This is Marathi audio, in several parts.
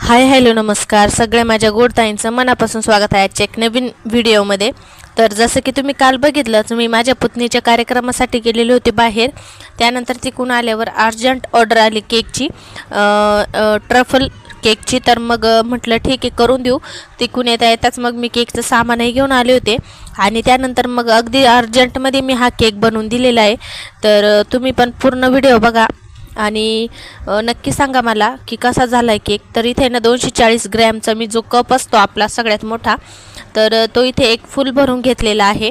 हाय हॅलो नमस्कार. सगळ्या माझ्या गोडताईंचं मनापासून स्वागत आहे आजच्या एक नवीन व्हिडिओमध्ये. तर जसं की तुम्ही काल बघितलंच मी माझ्या पुतणीच्या कार्यक्रमासाठी गेलेले होते बाहेर. त्यानंतर तिकून आल्यावर अर्जंट ऑर्डर आली केकची. ट्रफल केकची. तर मग म्हटलं ठीक आहे करून देऊ. तिकून येता येताच मग मी केकचं सामानही घेऊन आले होते. आणि त्यानंतर मग अगदी अर्जंटमध्ये मी हा केक बनवून दिलेला आहे. तर तुम्ही पण पूर्ण व्हिडिओ बघा. आणि नक्की सांगा मला की कसा झाला आहे केक? तर इथे ना दोनशे चाळीस ग्रॅमचा मी जो कप असतो आपला सगळ्यात मोठा तर तो इथे एक फुल भरून घेतलेला आहे.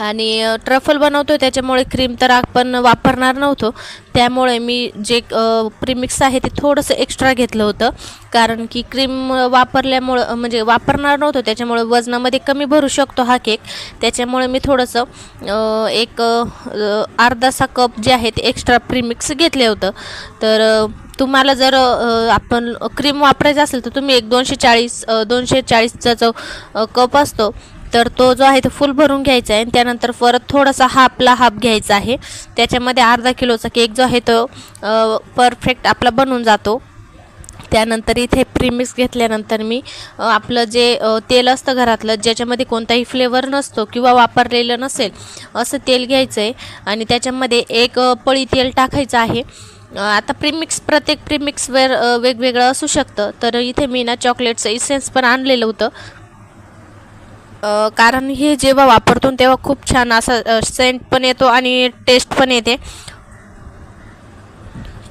आणि ट्रफल बनवतो त्याच्यामुळे क्रीम तर आपण वापरणार नव्हतो. त्यामुळे मी जे प्रीमिक्स आहे ते थोडंसं एक्स्ट्रा घेतलं होतं. कारण की क्रीम वापरल्यामुळं म्हणजे वापरणार नव्हतो त्याच्यामुळे वजनामध्ये कमी भरू शकतो हा केक त्याच्यामुळे मी थोडंसं एक अर्धासा कप जे आहे ते एक्स्ट्रा प्रीमिक्स घेतले होतं. तर तुम्हाला जर आपण क्रीम वापरायचं असेल तर तुम्ही एक दोनशे चाळीस दोनशे चाळीसचा जो कप असतो तर तो जो आहे तो फुल भरून घ्यायचा आहे. आणि त्यानंतर परत थोडासा हाफला हाफ घ्यायचा आहे. त्याच्यामध्ये अर्धा किलोचा केक जो आहे तो परफेक्ट आपला बनून जातो. त्यानंतर इथे प्रीमिक्स घेतल्यानंतर मी आपलं जे तेल असतं घरातलं ज्याच्यामध्ये कोणताही फ्लेवर नसतो किंवा वापरलेलं नसेल असं तेल घ्यायचं आहे आणि त्याच्यामध्ये एक पळी तेल टाकायचं आहे. आता प्रीमिक्स प्रत्येक प्रीमिक्सवर वेगवेगळं असू शकतं. तर इथे मी ना चॉकलेटचं इसेन्स पण आणलेलं होतं. कारण हे जेव्हा वापरतो तेव्हा खूप छान असा सेंट पण येतो आणि टेस्ट पण येते.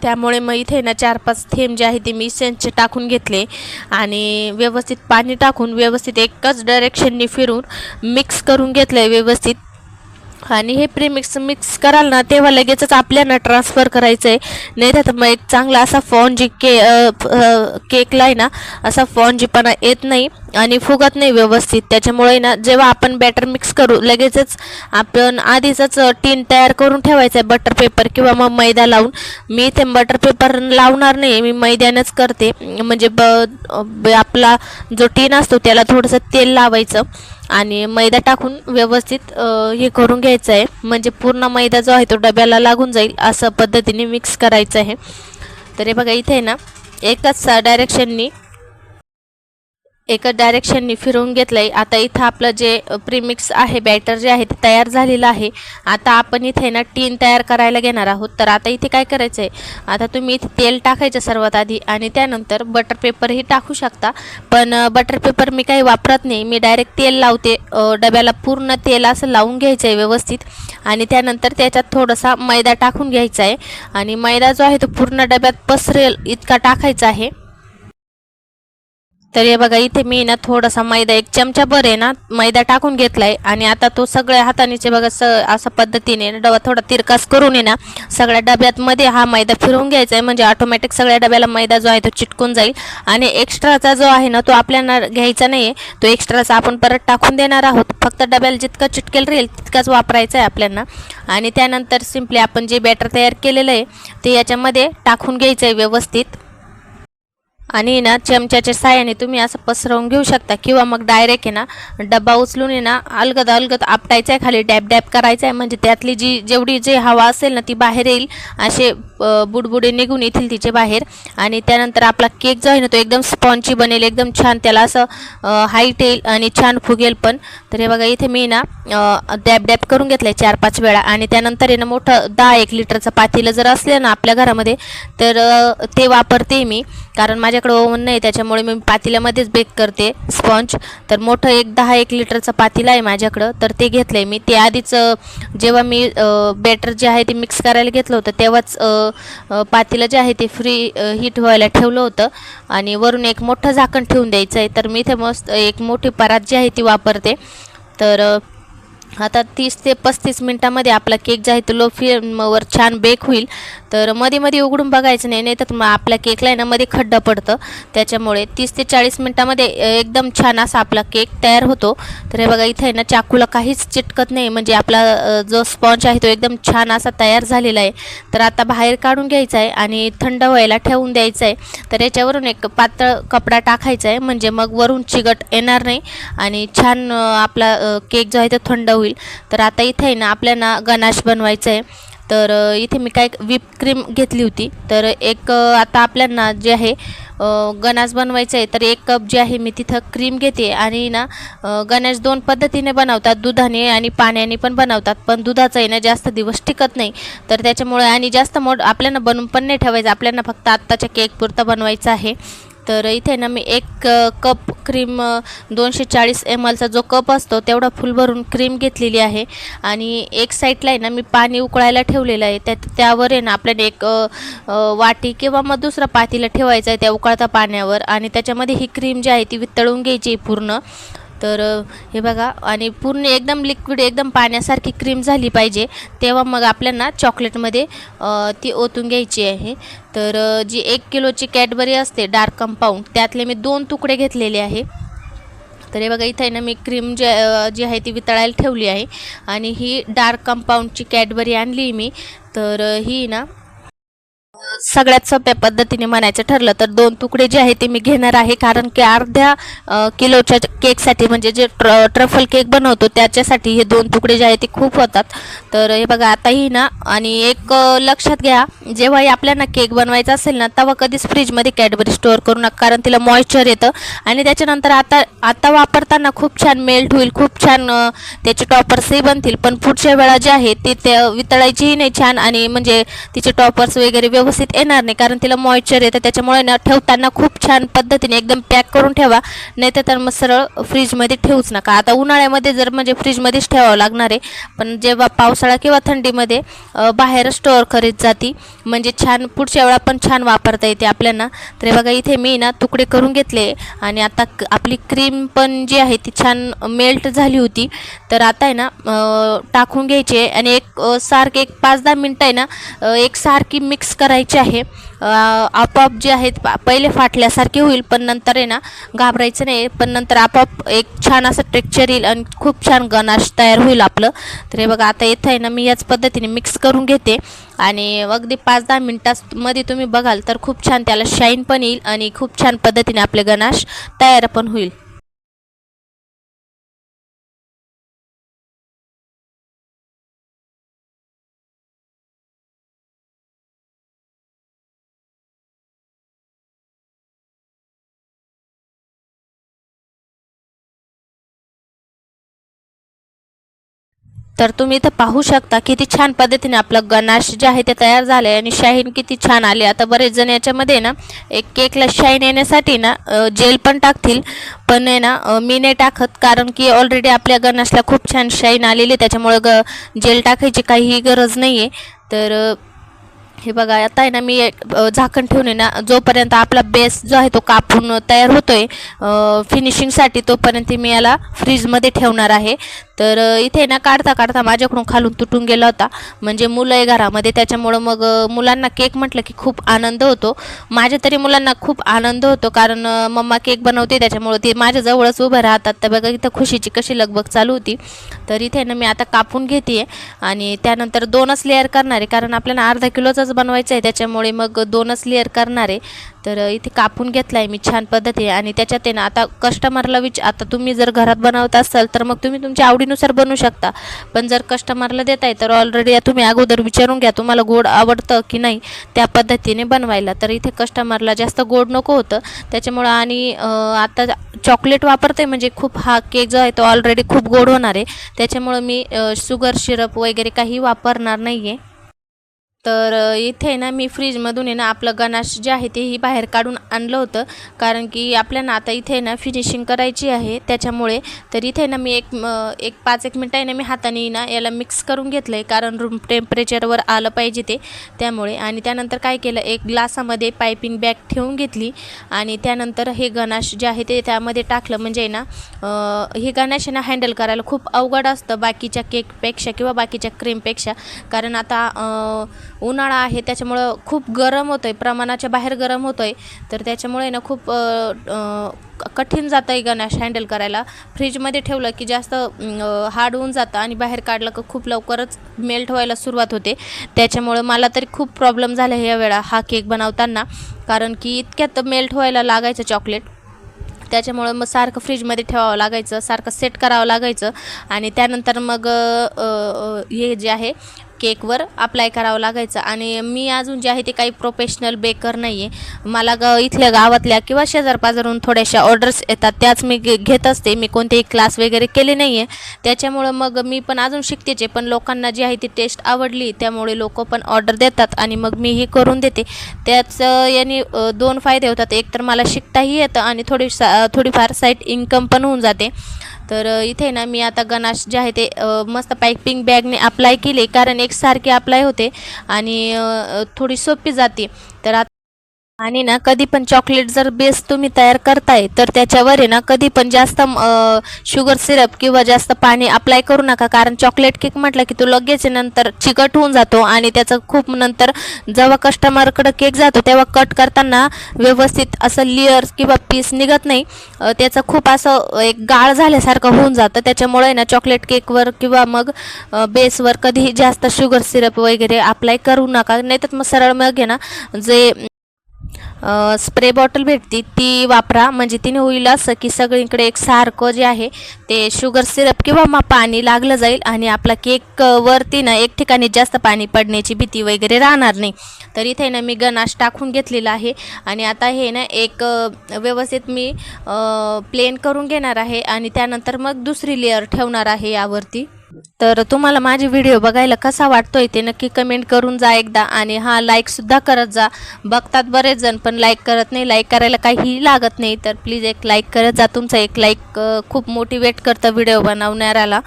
त्यामुळे मग इथे ना चार पाच थेंब जे आहे ते मी सेंटचे टाकून घेतले. आणि व्यवस्थित पाणी टाकून व्यवस्थित एकच डायरेक्शननी फिरून मिक्स करून घेतलं आहे व्यवस्थित. आणि हे प्रीमिक्स मिक्स कराल ना तेव्हा लगेचच आपल्याला ट्रान्सफर करायचं आहे नाही तर मग एक चांगला असा फॉन्जी के केकला आहे ना असा फॉनजीपणा येत नाही आणि फुगत नाही व्यवस्थित. त्याच्यामुळे ना जेव्हा आपण बॅटर मिक्स करू लगेचच आपण आधीचंच टीन तयार करून ठेवायचं आहे बटर पेपर किंवा मग मैदा लावून. मी इथे बटर पेपर लावणार नाही मी मैद्यानंच करते. म्हणजे ब ब- आपला जो टीन असतो त्याला थोडंसं तेल लावायचं. आणि मैदा टाकून व्यवस्थित हे करून घ्यायचं आहे म्हणजे पूर्ण मैदा जो आहे तो डब्याला लागून जाईल असं पद्धतीने मिक्स करायचं आहे तर हे बघा इथे आहे ना एकच डायरेक्शननी एका डायरेक्शननी फिरवून घेतलं आहे आता इथं आपलं जे प्रीमिक्स आहे बॅटर जे आहे ते तयार झालेलं आहे. आता आपण इथे ना टीन तयार करायला घेणार आहोत. तर आता इथे काय करायचं आहे आता तुम्ही इथे तेल टाकायचं सर्वात आधी आणि त्यानंतर बटर पेपरही टाकू शकता. पण बटर पेपर मी काही वापरत नाही. मी डायरेक्ट तेल लावते. डब्याला पूर्ण तेल असं लावून घ्यायचं आहे व्यवस्थित. आणि त्यानंतर त्याच्यात थोडासा मैदा टाकून घ्यायचा आहे आणि मैदा जो आहे तो पूर्ण डब्यात पसरेल इतका टाकायचा आहे. तर हे बघा इथे मी ना थोडासा मैदा एक चमचा भर आहे ना मैदा टाकून घेतलाय. आणि आता तो सगळ्या हातानेचे बघा स अशा पद्धतीने डबा थोडा तिरकास करून आहे ना सगळ्या डब्यात मध्ये हा मैदा फिरवून घ्यायचा आहे म्हणजे ऑटोमॅटिक सगळ्या डब्याला मैदा जो आहे तो चिटकून जाईल. आणि एक्स्ट्राचा जो आहे ना तो आपल्याला घ्यायचा नाही आहे तो एक्स्ट्राचा आपण परत टाकून देणार आहोत. फक्त डब्याला जितकं चिटकेल राहील तितकाच वापरायचा आहे आपल्याला. आणि त्यानंतर सिम्पली आपण जे बॅटर तयार केलेलं आहे ते याच्यामध्ये टाकून घ्यायचं आहे व्यवस्थित. आणि ना चमच्याच्या साहाय्याने तुम्ही असं पसरवून घेऊ शकता. किंवा मग डायरेक्ट आहे ना डब्बा उचलून आहे ना अलगद अलगद आपटायचं आहे खाली डॅब डॅब करायचा आहे म्हणजे त्यातली जी जेवढी जे हवा असेल ना ती बाहेर येईल. असे बुडबुडे निघून येतील तिचे बाहेर. आणि त्यानंतर आपला केक जो आहे ना तो एकदम स्पॉन्जी बनेल एकदम छान त्याला असं हाईट येईल आणि छान फुगेल पण. तर हे बघा इथे मी ना डॅब डॅब करून घेतलं आहे चार पाच वेळा. आणि त्यानंतर आहे ना मोठं दहा एक लिटरचं पातेलं जर असलं ना आपल्या घरामध्ये तर ते वापरते मी. कारण माझ्या माझ्याकडे ओव्हन नाही त्याच्यामुळे मी पातेल्यामध्येच बेक करते स्पॉन्ज तर मोठं एक दहा एक लिटरचं पातेलं आहे माझ्याकडं तर ते घेतलं आहे मी. ते आधीच जेव्हा मी बॅटर जे आहे ते मिक्स करायला घेतलं होतं तेव्हाच पातेलं जे आहे ते फ्री हीट व्हायला ठेवलं होतं. आणि वरून एक मोठं झाकण ठेवून द्यायचं आहे. तर मी इथे मस्त एक मोठी परात जी आहे ती वापरते. तर आता तीस ते पस्तीस मिनटामध्ये आपला केक जो आहे तो लो फ्लेमवर छान बेक होईल. तर मध्ये मध्ये उघडून बघायचं नाही नाही तर मग आपल्या केकला आहे ना मध्ये खड्डा पडतं. त्याच्यामुळे तीस ते चाळीस मिनटामध्ये एकदम छान असा आपला केक तयार होतो. तर हे बघा इथे आहे ना चाकूला काहीच चिटकत नाही. म्हणजे आपला जो स्पॉन्ज आहे तो एकदम छान असा तयार झालेला आहे. तर आता बाहेर काढून घ्यायचा आहे आणि थंड व्हायला ठेवून द्यायचं आहे. तर याच्यावरून एक पातळ कपडा टाकायचा आहे. म्हणजे मग वरून चिगट येणार नाही. आणि छान आपला केक जो आहे तो थंड होईल. तर आता इथे आहे ना आपल्याला गनाश बनवायचं आहे. तर इथे मी काय व्हिप क्रीम घेतली होती. तर एक आता आपल्यांना जे आहे गणाश बनवायचं आहे तर एक कप जे आहे मी तिथं क्रीम घेते आणि ना गणेश गणाश दोन पद्धतीने बनवतात. दुधाने आणि पाण्याने पण बनवतात पण दुधाचं आहे ना जास्त दिवस टिकत नाही. तर त्याच्यामुळे आणि जास्त मोठ आपल्याला बनवून पण नाही ठेवायचं. आपल्याला फक्त आत्ताच्या केक पुरता बनवायचं आहे. तर इथे ना मी एक कप क्रीम दोनशे चाळीस एम एलचा जो कप असतो तेवढा फुल भरून क्रीम घेतलेली आहे. आणि एक साईडला आहे ना मी पाणी उकळायला ठेवलेलं आहे. त्या त्यावर आहे ना आपल्याला एक वाटी किंवा मग दुसरा पातीला ठेवायचं आहे त्या उकळता पाण्यावर. आणि त्याच्यामध्ये ही क्रीम जी आहे ती वितळून घ्यायची पूर्ण. तर हे बघा आणि पूर्ण एकदम लिक्विड एकदम पाण्यासारखी क्रीम झाली पाहिजे. तेव्हा मग आपल्याला चॉकलेटमध्ये ती ओतून घ्यायची आहे. तर जी एक किलोची कॅडबरी असते डार्क कंपाऊंड त्यातले मी दोन तुकडे घेतलेले आहे. तर हे बघा इथं आहे ना मी क्रीम जे जी आहे ती वितळायला ठेवली आहे. आणि ही डार्क कंपाऊंडची कॅडबरी आणली मी. तर ही ना सगळ्यात सोप्या पद्धतीने म्हणायचं ठरलं तर दोन तुकडे जे आहे ते मी घेणार आहे. कारण की अर्ध्या किलोच्या केकसाठी म्हणजे जे ट्र ट्रफल केक बनवतो त्याच्यासाठी हे दोन तुकडे जे आहे ते खूप होतात. तर हे बघा आताही ना आणि एक लक्षात घ्या जेव्हाही आपल्याला केक बनवायचा असेल ना तेव्हा कधीच फ्रीजमध्ये कॅडबरी स्टोअर करू नका कारण तिला मॉइश्चर येतं. आणि त्याच्यानंतर आता आता वापरताना खूप छान मेल्ट होईल खूप छान त्याचे टॉपर्सही बनतील. पण पुढच्या वेळा जे आहे ते ते वितळायचीही नाही छान. आणि म्हणजे तिचे टॉपर्स वगैरे व्यवस्थित येणार नाही. कारण तिला मॉइश्चर येतं. त्याच्यामुळे ना ठेवताना खूप छान पद्धतीने एकदम पॅक करून ठेवा. नाही तर मग सरळ फ्रीजमध्ये ठेवूच नका. आता उन्हाळ्यामध्ये जर म्हणजे फ्रीजमध्येच ठेवावं लागणार आहे. पण जेव्हा पावसाळा किंवा थंडीमध्ये बाहेर स्टोअर करीत जाती म्हणजे छान पुढच्या वेळा पण छान वापरता येते आपल्याला. तर बघा इथे मी ना तुकडे करून घेतले. आणि आता क- आपली क्रीम पण जी आहे ती छान मेल्ट झाली होती. तर आता आहे ना टाकून घ्यायचे आणि एक सारखे एक पाच दहा मिनटं आहे ना एक सारखी मिक्स करायची आहे. आपोआप जे आहेत पहिले फाटल्यासारखे होईल पण नंतर आहे ना घाबरायचं नाही. पण नंतर आपोआप एक छान असं टेक्चर येईल आणि खूप छान गनाश तयार होईल आपलं. तर हे बघा आता येतं आहे ना मी याच पद्धतीने मिक्स करून घेते. आणि अगदी पाच दहा मिनटामध्ये तुम्ही बघाल तर खूप छान त्याला शाईन पण येईल आणि खूप छान पद्धतीने आपले गनाश तयार पण होईल. तर तुम्ही इथं पाहू शकता किती छान पद्धतीने आपलं गणाश जे आहे ते तयार झालं आहे आणि शाईन किती छान आले. आता बरेच जण याच्यामध्ये ना एक केकला शाईन येण्यासाठी ना जेल पण टाकतील. पण आहे ना मी नाही टाकत कारण की ऑलरेडी आपल्या गणाशला खूप छान शाईन आलेली आहे. त्याच्यामुळं ग जेल टाकायची काहीही गरज नाही आहे तर हे बघा आता आहे ना मी झाकण ठेवून आहे ना जोपर्यंत आपला बेस जो आहे तो कापून तयार होतोय फिनिशिंगसाठी तोपर्यंत मी याला फ्रीजमध्ये ठेवणार आहे. तर इथे ना काढता काढता माझ्याकडून खालून तुटून गेला होता. म्हणजे मुलं आहे घरामध्ये त्याच्यामुळं मग मुलांना केक म्हटलं की खूप आनंद होतो. माझ्या तरी मुलांना खूप आनंद होतो कारण मम्मा केक बनवते त्याच्यामुळं ते माझ्याजवळच उभं राहतात. तर बघा इथं खुशीची कशी लगबग चालू होती. तर इथे ना मी आता कापून घेते आणि त्यानंतर दोनच लेअर करणार आहे. कारण आपल्याला अर्धा किलोचाच बनवायचं आहे त्याच्यामुळे मग दोनच लेअर करणार आहे. तर इथे कापून घेतला आहे मी छान पद्धतीने. आणि त्याच्यात आहे ना आता कस्टमरला विच आता तुम्ही जर घरात बनवत असाल तर मग तुम्ही तुमच्या आवडीनुसार बनवू शकता. पण जर कस्टमरला देताय तर ऑलरेडी तुम्ही अगोदर विचारून घ्या तुम्हाला गोड आवडतं की नाही त्या पद्धतीने बनवायला. तर इथे कस्टमरला जास्त गोड नको होतं. त्याच्यामुळं आणि आता चॉकलेट वापरते म्हणजे खूप हा केक जो आहे तो ऑलरेडी खूप गोड होणार आहे. त्याच्यामुळं मी शुगर सिरप वगैरे काही वापरणार नाही आहे तर इथे ना मी फ्रीजमधून आहे ना आपलं गणाश जे आहे तेही बाहेर काढून आणलं होतं. कारण की आपल्याला आता इथे ना फिनिशिंग करायची आहे. त्याच्यामुळे तर इथे ना मी एक एक पाच एक मिनटं आहे ना मी हाताने ना याला मिक्स करून घेतलं आहे कारण रूम टेम्परेचरवर आलं पाहिजे ते. त्यामुळे आणि त्यानंतर काय केलं एक ग्लासामध्ये पायपिंग बॅग ठेवून घेतली. आणि त्यानंतर हे गणाश जे आहे ते त्यामध्ये टाकलं. म्हणजे ना हे गणाश ना हँडल करायला खूप अवघड असतं बाकीच्या केकपेक्षा किंवा बाकीच्या क्रीमपेक्षा कारण आता उन्हाळा आहे त्याच्यामुळं खूप गरम होतं आहे प्रमाणाच्या बाहेर गरम होतं आहे तर त्याच्यामुळे ना खूप कठीण जातं आहे गणेश हँडल करायला. फ्रीजमध्ये ठेवलं की जास्त हार्ड होऊन जातं आणि बाहेर काढलं का खूप लवकरच मेल्ट व्हायला सुरुवात होते. त्याच्यामुळं मला तरी खूप प्रॉब्लेम झाला ह्या वेळा हा केक बनवताना. कारण की इतक्यात मेल्ट व्हायला लागायचं चॉकलेट. त्याच्यामुळं मग सारखं फ्रीजमध्ये ठेवावं लागायचं सारखं सेट करावं लागायचं. आणि त्यानंतर मग हे जे आहे केकवर अप्लाय करावं लागायचं. आणि मी अजून जे आहे ते काही प्रोफेशनल बेकर नाही आहे मला ग इथल्या गावातल्या किंवा शेजारपाजारून थोड्याशा ऑर्डर्स येतात त्याच मी घे घेत असते. मी कोणतेही क्लास वगैरे केले नाही आहे त्याच्यामुळं मग मी पण अजून शिकतेचे पण लोकांना जी आहे ती टेस्ट आवडली त्यामुळे लोक पण ऑर्डर देतात आणि मग मी ही करून देते. त्याच याने दोन फायदे होतात. एक तर मला शिकताही येतं आणि थोडी सा थोडीफार साईट इन्कम पण होऊन जाते. तर इथे ना मी आता गणाश जे आहे ते मस्त पायपिंग बॅगने अप्लाय केले. कारण एकसारखे अप्लाय होते. आणि थोडी सोपी जाते. तर आता आणि ना कधी पण चॉकलेट जर बेस तुम्ही तयार करताय तर त्याच्यावर आहे ना कधी पण जास्त शुगर सिरप किंवा जास्त पाणी अप्लाय करू नका. कारण चॉकलेट केक म्हटलं की तो लगेच नंतर चिकट होऊन जातो आणि त्याचं खूप नंतर जेव्हा कस्टमरकडे केक जातो तेव्हा कट करताना व्यवस्थित असं लेअर्स किंवा पीस निघत नाही. त्याचं खूप असं एक गाळ झाल्यासारखं होऊन जातं. त्याच्यामुळे ना चॉकलेट केकवर किंवा मग बेसवर कधीही जास्त शुगर सिरप वगैरे अप्लाय करू नका. नाही तर मग सरळ मग आहे ना जे स्प्रे बॉटल भेटती ती वापरा. म्हणजे तिने होईल असं की सगळीकडे एक सारखं जे आहे ते शुगर सिरप किंवा मग पाणी लागलं जाईल आणि आपला केकवरती ना एक ठिकाणी जास्त पाणी पडण्याची भीती वगैरे राहणार नाही. तर इथे ना मी गनाश टाकून घेतलेला आहे आणि आता हे ना एक व्यवस्थित मी प्लेन करून घेणार आहे आणि त्यानंतर मग दुसरी लेअर ठेवणार आहे यावरती. तर तुम्हाला माझे व्हिडिओ बघायला कसा वाटतोय ते नक्की कमेंट करून जा एकदा आणि हा लाईकसुद्धा करत जा. बघतात बरेच जण पण लाईक करत नाही. लाईक करायला काहीही लागत नाही. तर प्लीज एक लाईक करत जा. तुमचा एक लाईक खूप मोटिवेट करतं व्हिडिओ बनवणाऱ्याला.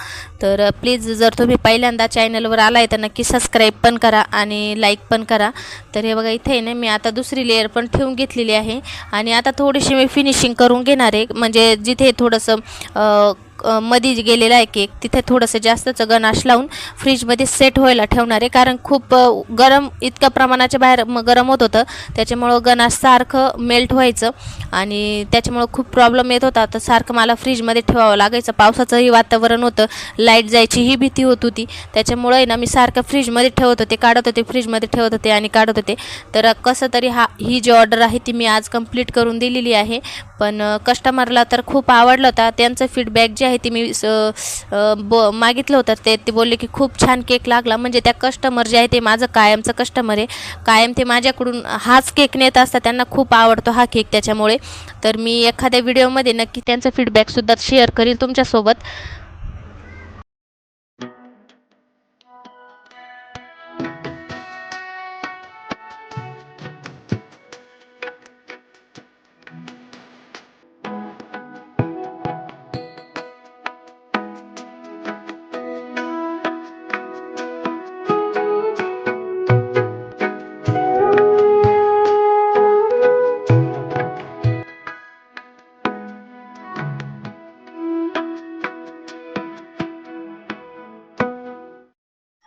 तर प्लीज जर तुम्ही पहिल्यांदा चॅनलवर आलाय तर नक्की सबस्क्राईब पण करा आणि लाईक पण करा. तर हे बघा इथे आहे ना मी आता दुसरी लेअर पण ठेवून घेतलेली आहे. आणि आता थोडीशी मी फिनिशिंग करून घेणार आहे. म्हणजे जिथे थोडंसं मध्ये गेलेला आहे केक. तिथे थोडंसं जास्तचं गणाश लावून फ्रीजमध्ये सेट व्हायला ठेवणार आहे. कारण खूप गरम इतक्या प्रमाणाच्या बाहेर म गरम होत होतं. त्याच्यामुळं गणाश सारखं मेल्ट व्हायचं. आणि त्याच्यामुळं खूप प्रॉब्लेम येत होता. तर सारखं मला फ्रीजमध्ये ठेवावं लागायचं. पावसाचंही वातावरण होतं. लाइट जायची ही भीती होत होती. त्याच्यामुळं आहे ना मी सारखं फ्रीजमध्ये ठेवत होते. काढत होते फ्रीजमध्ये ठेवत होते आणि काढत होते. तर कसं तरी हा ही जी ऑर्डर आहे ती मी आज कंप्लीट करून दिलेली आहे. पण कस्टमरला तर खूप आवडलं होता. त्यांचं फीडबॅक जे आहे ते मी स- ब मागितलं होतं. ते ते बोलले की खूप छान केक लागला. म्हणजे त्या कस्टमर जे आहे ते माझं कायमचं कस्टमर आहे. कायम ते माझ्याकडून हाच केक नेत असतात. त्यांना खूप आवडतो हा केक त्याच्यामुळे. तर मी एखाद्या व्हिडिओमध्ये नक्की त्यांचं फीडबॅकसुद्धा शेअर करील तुमच्यासोबत.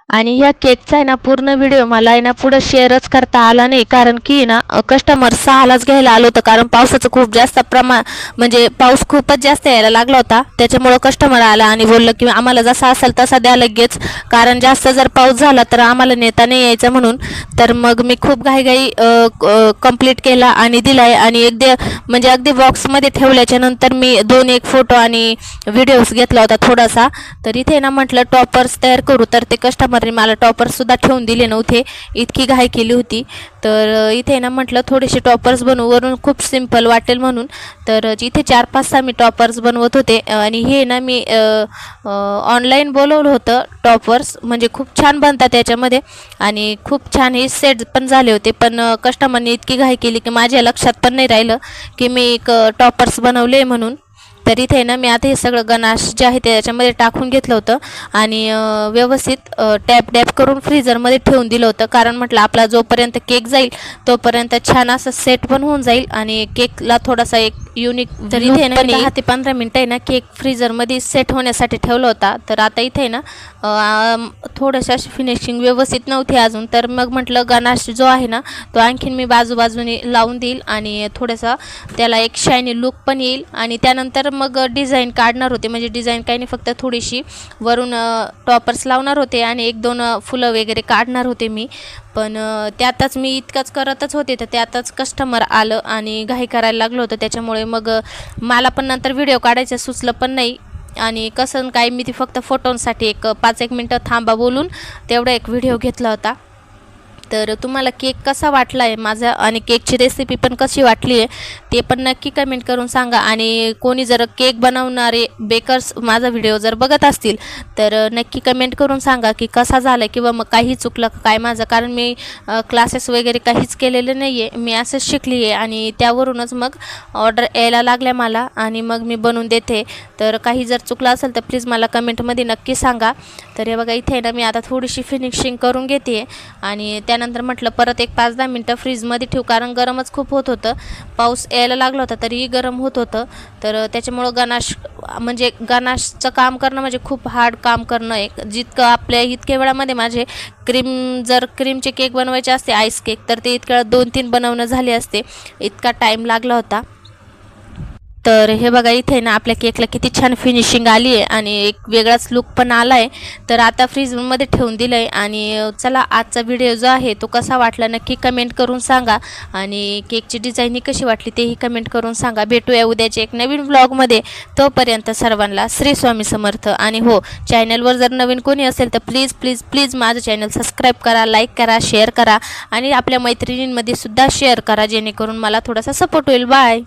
आणि ह्या केकचा आहे ना पूर्ण व्हिडिओ मला आहे ना पुढं शेअरच करता आला नाही. कारण की ना कस्टमर सहालाच घ्यायला आलो होतं कारण पावसाचं खूप जास्त प्रमाण म्हणजे पाऊस खूपच जास्त यायला लागला होता. त्याच्यामुळं कस्टमर आला आणि बोललं की आम्हाला जसा असेल तसा द्या लगेच. कारण जास्त जर पाऊस झाला तर आम्हाला नेता नाही यायचं म्हणून. तर मग मी खूप घाईघाई कंप्लीट केला आणि दिलाय. आणि एकदे म्हणजे अगदी बॉक्समध्ये ठेवल्याच्या नंतर मी दोन एक फोटो आणि व्हिडिओज घेतला होता थोडासा. तर इथे ना म्हटलं टॉपर्स तयार करू. तर ते कस्टमरने मला टॉपर्ससुद्धा ठेवून दिले नव्हते. इतकी घाई केली होती. तर इथे ना म्हटलं थोडेसे टॉपर्स बनवू. वरून खूप सिंपल वाटेल म्हणून. तर इथे चार पाच सहा मी टॉपर्स बनवत होते आणि हे ना मी ऑनलाईन बोलवलं होतं टॉपर्स. म्हणजे खूप छान बनतात त्याच्यामध्ये आणि खूप छान हे सेट पण झाले होते. पण कस्टमरने इतकी घाई केली की माझ्या लक्षात पण नाही राहिलं की मी एक टॉपर्स बनवले म्हणून. तर इथे ना मी आता हे सगळं गणाश जे आहे ते त्याच्यामध्ये टाकून घेतलं होतं. आणि व्यवस्थित टॅप टॅप करून फ्रीजरमध्ये ठेवून दिलं होतं. कारण म्हटलं आपला जोपर्यंत केक जाईल तोपर्यंत छान असं सेट पण होऊन जाईल. आणि केकला थोडासा एक युनिक तर इथे ना दहा ते पंधरा मिनटं आहे ना केक फ्रीजरमध्ये सेट होण्यासाठी ठेवला होता. तर आता इथे ना थोडंसं अशी फिनिशिंग व्यवस्थित नव्हती अजून. तर मग म्हटलं गणाश जो आहे ना तो आणखीन मी बाजूबाजूने लावून देईल. आणि थोडासा त्याला एक शायनी लुक पण येईल. आणि त्यानंतर मग डिझाईन काढणार होते. म्हणजे डिझाईन काही नाही फक्त थोडीशी वरून टॉपर्स लावणार होते आणि एक दोन फुलं वगैरे काढणार होते मी. पण त्यातच मी इतकंच करतच होते. तर त्यातच कस्टमर आलं आणि घाई करायला लागलं होतं. त्याच्यामुळे मग मला पण नंतर व्हिडिओ काढायचं सुचलं पण नाही. आणि कसं काय मी ती फक्त फोटोंसाठी एक पाच एक मिनटं थांबा बोलून तेवढा एक व्हिडिओ घेतला होता. तर तुम्हाला केक कसा वाटला आहे माझा आणि केकची रेसिपी पण कशी वाटली आहे ते पण नक्की कमेंट करून सांगा. आणि कोणी जर केक बनवणारे बेकर्स माझा व्हिडिओ जर बघत असतील तर नक्की कमेंट करून सांगा की कसा झाला किंवा मग काही चुकलं काय माझं. कारण मी क्लासेस वगैरे काहीच केलेले नाही आहे मी असंच शिकली आहे आणि त्यावरूनच मग ऑर्डर यायला लागल्या मला आणि मग मी बनवून देते. तर काही जर चुकलं असेल तर प्लीज मला कमेंटमध्ये नक्की सांगा. तर हे बघा इथे ना मी आता थोडीशी फिनिशिंग करून घेते आणि त्या त्यानंतर म्हटलं परत एक पाच दहा मिनटं फ्रीजमध्ये ठेवू कारण गरमच खूप होत होतं. पाऊस यायला लागला होता तरीही गरम होत होतं. तर त्याच्यामुळं गणाश म्हणजे गणाशचं काम करणं म्हणजे खूप हार्ड काम करणं आहे जितकं आपल्या इतक्या वेळामध्ये माझे क्रीम जर क्रीमचे केक बनवायचे असते आईस केक तर ते इतक्या दोन तीन बनवणं झाले असते. इतका टाईम लागला होता. तर हे बघा इथे ना आपल्या केकला किती छान फिनिशिंग आली आहे आणि एक वेगळाच लुक पण आला आहे तर आता फ्रीजमध्ये ठेवून दिलं आहे आणि चला आजचा व्हिडिओ जो आहे तो कसा वाटला नक्की कमेंट करून सांगा. आणि केकची डिझाईन ही कशी वाटली तेही कमेंट करून सांगा. भेटूया उद्याच्या एक नवीन ब्लॉगमध्ये तोपर्यंत सर्वांना श्री स्वामी समर्थ. आणि हो चॅनलवर जर नवीन कोणी असेल तर प्लीज प्लीज प्लीज माझं चॅनल सबस्क्राईब करा लाईक करा शेअर करा. आणि आपल्या मैत्रिणींमध्ये सुद्धा शेअर करा जेणेकरून मला थोडासा सपोर्ट होईल. बाय